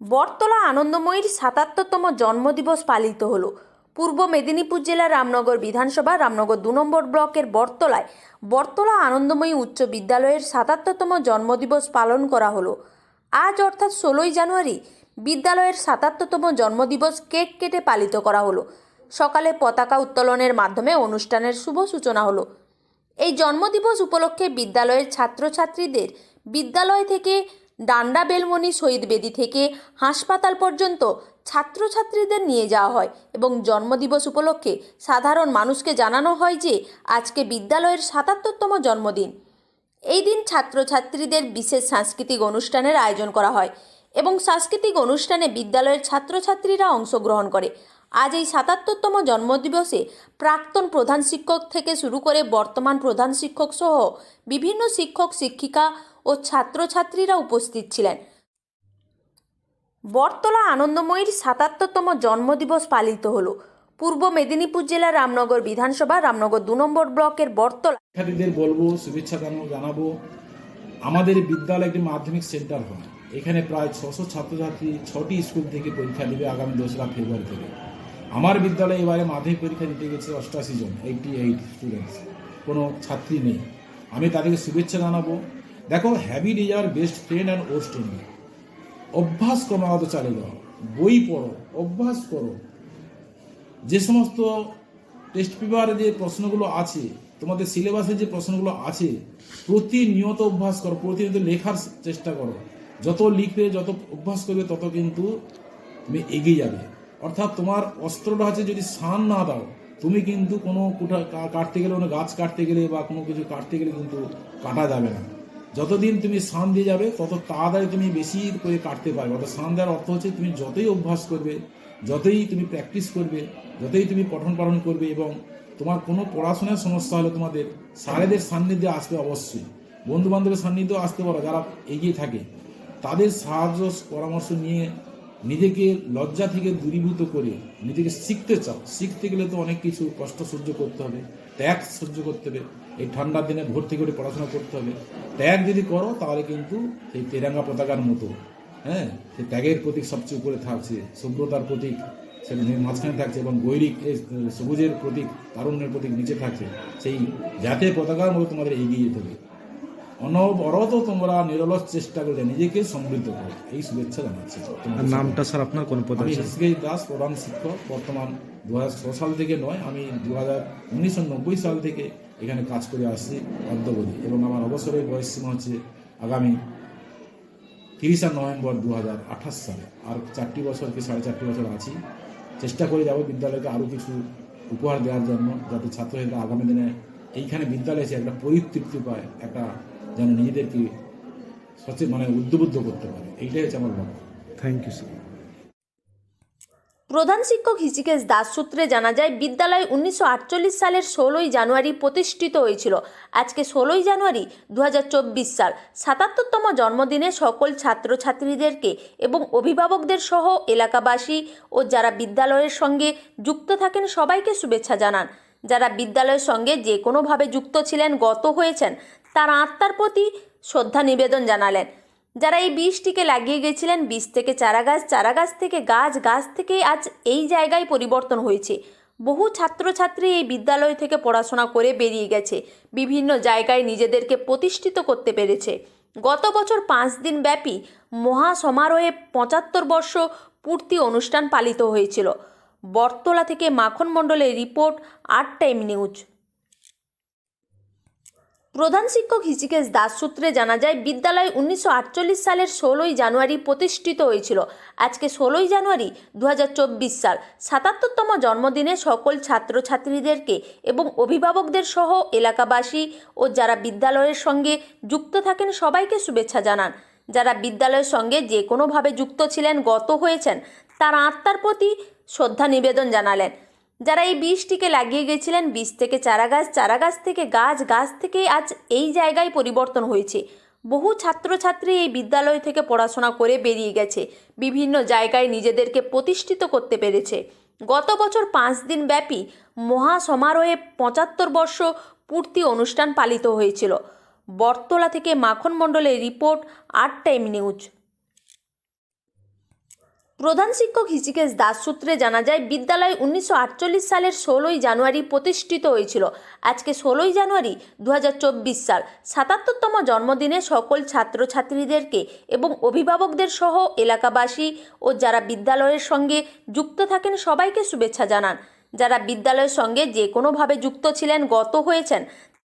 বটতলা আনন্দময়ীর সাতাত্তরতম জন্মদিবস পালিত হলো। পূর্ব মেদিনীপুর জেলার রামনগর বিধানসভা রামনগর দু নম্বর ব্লকের বটতলায় বটতলা আনন্দময়ী উচ্চ বিদ্যালয়ের সাতাত্তরতম জন্মদিবস পালন করা হলো। আজ অর্থাৎ ষোলোই জানুয়ারি বিদ্যালয়ের সাতাত্তরতম জন্মদিবস কেক কেটে পালিত করা হলো। সকালে পতাকা উত্তোলনের মাধ্যমে অনুষ্ঠানের শুভ সূচনা হলো। এই জন্মদিবস উপলক্ষে বিদ্যালয়ের ছাত্রছাত্রীদের বিদ্যালয় থেকে ডান্ডা বেলমণি শহীদ বেদি থেকে হাসপাতাল পর্যন্ত ছাত্রছাত্রীদের নিয়ে যাওয়া হয় এবং জন্মদিবস উপলক্ষে সাধারণ মানুষকে জানানো হয় যে আজকে বিদ্যালয়ের সাতাত্তরতম জন্মদিন। এই দিন ছাত্রছাত্রীদের বিশেষ সাংস্কৃতিক অনুষ্ঠানের আয়োজন করা হয় এবং সাংস্কৃতিক অনুষ্ঠানে বিদ্যালয়ের ছাত্রছাত্রীরা অংশগ্রহণ করে। আজ এই সাতাত্তরতম জন্মদিবসে প্রাক্তন প্রধান শিক্ষক থেকে শুরু করে বর্তমান প্রধান শিক্ষক সহ বিভিন্ন শিক্ষক, শিক্ষিকা ও ছাত্রছাত্রীরা উপস্থিত ছিলেন। বটতলা আনন্দময়ীর সাতাত্তরতম জন্মদিবস পালিত হলো। পূর্ব মেদিনীপুর জেলার রামনগর বিধানসভা, রামনগর দু নম্বর ব্লকের বটতলা। শিক্ষার্থীদের বলব, শুভেচ্ছা জানাব আমাদের বিদ্যালয় একটি মাধ্যমিক সেন্টার হয়। এখানে প্রায় ছশো ছাত্রছাত্রী ছটি স্কুল থেকে পরীক্ষা দেবে আগামী দোসরা ফেব্রুয়ারি থেকে। আমার বিদ্যালয়ে এবারে মাধ্যমিক পরীক্ষা দিতে গেছে অষ্টাশি জন এইটি এইট স্টুডেন্টস কোনো ছাত্রী নেই। আমি তাদেরকে শুভেচ্ছা জানাব। দেখো habit is our best friend and worst enemy অভ্যাস ক্রমাগত চালিয়ে যাও। বই পড়ো, অভ্যাস করো। যে সমস্ত টেস্ট পেপারে যে প্রশ্নগুলো আছে, তোমাদের সিলেবাসে যে প্রশ্নগুলো আছে, প্রতিনিয়ত অভ্যাস করো, প্রতিনিয়ত লেখার চেষ্টা করো। যত লিখবে, যত অভ্যাস করবে, তত কিন্তু তুমি এগিয়ে যাবে। অর্থাৎ তোমার অস্ত্রটা হচ্ছে যদি সান না দাও, তুমি কিন্তু কোনো কুটা কাটতে গেলে, কোনো গাছ কাটতে গেলে বা কোনো কিছু কাটতে গেলে কিন্তু কাটা যাবে না। যতদিন তুমি সান দিয়ে যাবে, তত তাড়াতাড়ি তুমি বেশি করে কাটতে পারবে। অর্থাৎ সান দেওয়ার অর্থ হচ্ছে তুমি যতই অভ্যাস করবে, যতই তুমি প্র্যাকটিস করবে, যতই তুমি পঠন পালন করবে এবং তোমার কোনো পড়াশোনার সমস্যা হলে তোমাদের স্যারেদের সান্নিধ্যে আসবে অবশ্যই। বন্ধু বান্ধবের সান্নিধ্যেও আসতে পারো, যারা এগিয়ে থাকে। তাদের সাহায্য, পরামর্শ নিয়ে নিজেকে লজ্জা থেকে দূরীভূত করে নিজেকে শিখতে চাও। শিখতে গেলে তো অনেক কিছু কষ্ট সহ্য করতে হবে, ত্যাগ সহ্য করতে হবে, এই ঠান্ডার দিনে ভোর থেকে উঠে পড়াশোনা করতে হবে। ত্যাগ যদি করো, তাহলে কিন্তু সেই তেরাঙ্গা পতাকার মতো হ্যাঁ সেই ত্যাগের প্রতীক সবচেয়ে উপরে থাকছে, সভ্যতার প্রতীক নি- মাঝখানে থাকছে এবং গৈরিক সবুজের প্রতীক, তারুণ্যের প্রতীক নিচে থাকছে, সেই জাতীয় পতাকার মতো তোমাদের এগিয়ে যেতে হবে। অনবরত তোমরা নিরলস চেষ্টা করে নিজেকে সমৃদ্ধ করো। এই শুভেচ্ছা জানাচ্ছি। নামটা স্যার আপনার কোন পদে আমি দাস প্রধান শিক্ষক বর্তমান দু সাল থেকে নয় আমি দু হাজার সাল থেকে এখানে কাজ করে আসছি অদ্যবধি। এবং আমার অবসরের বয়স সীমা হচ্ছে আগামী তিরিশে নভেম্বর দু হাজার আঠাশ সালে। আর চারটি বছর কি সাড়ে চারটি বছর আছি। চেষ্টা করে যাব বিদ্যালয়কে আরও কিছু উপহার দেওয়ার জন্য যাতে ছাত্রছাত্রীরা আগামী দিনে এইখানে বিদ্যালয়ে এসে একটা পরিতৃপ্তি পায় একটা যেন নিজেদেরকে সচেত মানে উদ্বুদ্ধ করতে পারে। এইটাই হচ্ছে আমার লক্ষ্য থ্যাংক ইউ স্যার প্রধান শিক্ষক হৃষিকেশ দাস সূত্রে জানা যায় বিদ্যালয় উনিশশো আটচল্লিশ সালের ষোলোই জানুয়ারি প্রতিষ্ঠিত হয়েছিল। আজকে ষোলোই জানুয়ারি দু হাজার চব্বিশ সাল। সাতাত্তরতম জন্মদিনে সকল ছাত্রছাত্রীদেরকে এবং অভিভাবকদের সহ এলাকাবাসী ও যারা বিদ্যালয়ের সঙ্গে যুক্ত থাকেন সবাইকে শুভেচ্ছা জানান। যারা বিদ্যালয়ের সঙ্গে যে কোনোভাবে যুক্ত ছিলেন গত হয়েছেন তার আত্মার প্রতি শ্রদ্ধা নিবেদন জানালেন। যারা এই বীজটিকে লাগিয়ে গেছিলেন বীজ থেকে চারা গাছ চারা গাছ থেকে গাছ গাছ থেকে আজ এই জায়গায় পরিবর্তন হয়েছে। বহু ছাত্রছাত্রী এই বিদ্যালয় থেকে পড়াশোনা করে বেরিয়ে গেছে। বিভিন্ন জায়গায় নিজেদেরকে প্রতিষ্ঠিত করতে পেরেছে। গত বছর পাঁচ দিন ব্যাপী মহা সমারোহে পঁচাত্তর বর্ষ পূর্তি অনুষ্ঠান পালিত হয়েছিল। বটতলা থেকে মাখন মণ্ডলের রিপোর্ট আট টাইম নিউজ। প্রধান শিক্ষক হৃষিকেশ দাস সূত্রে জানা যায়, বিদ্যালয় উনিশশো আটচল্লিশ সালের ষোলোই জানুয়ারি প্রতিষ্ঠিত হয়েছিল। আজকে ষোলোই জানুয়ারি দু হাজার চব্বিশ সাল। সাতাত্তরতম জন্মদিনে সকল ছাত্রছাত্রীদেরকে এবং অভিভাবকদের সহ এলাকাবাসী ও যারা বিদ্যালয়ের সঙ্গে যুক্ত থাকেন সবাইকে শুভেচ্ছা জানান। যারা বিদ্যালয়ের সঙ্গে যে কোনোভাবে যুক্ত ছিলেন, গত হয়েছেন, তার আত্মার প্রতি শ্রদ্ধা নিবেদন জানালেন। যারা এই বীজটিকে লাগিয়ে গেছিলেন, বীজ থেকে চারা গাছ চারা গাছ থেকে গাছ গাছ থেকে আজ এই জায়গায় পরিবর্তন হয়েছে। বহু ছাত্রছাত্রী এই বিদ্যালয় থেকে পড়াশোনা করে বেরিয়ে গেছে। বিভিন্ন জায়গায় নিজেদেরকে প্রতিষ্ঠিত করতে পেরেছে। গত বছর পাঁচ দিন ব্যাপী মহা সমারোহে পঁচাত্তর বর্ষ পূর্তি অনুষ্ঠান পালিত হয়েছিল। বটতলা থেকে মাখন মণ্ডলের রিপোর্ট আট টাইম নিউজ প্রধান শিক্ষক হৃষিকেশ দাস সূত্রে জানা যায়, বিদ্যালয় উনিশশো আটচল্লিশ সালের ষোলোই জানুয়ারি প্রতিষ্ঠিত হয়েছিল। আজকে ষোলোই জানুয়ারি দু হাজার চব্বিশ সাল। সাতাত্তরতম জন্মদিনে সকল ছাত্রছাত্রীদেরকে এবং অভিভাবকদের সহ এলাকাবাসী ও যারা বিদ্যালয়ের সঙ্গে যুক্ত থাকেন সবাইকে শুভেচ্ছা জানান। যারা বিদ্যালয়ের সঙ্গে যে কোনোভাবে যুক্ত ছিলেন, গত হয়েছেন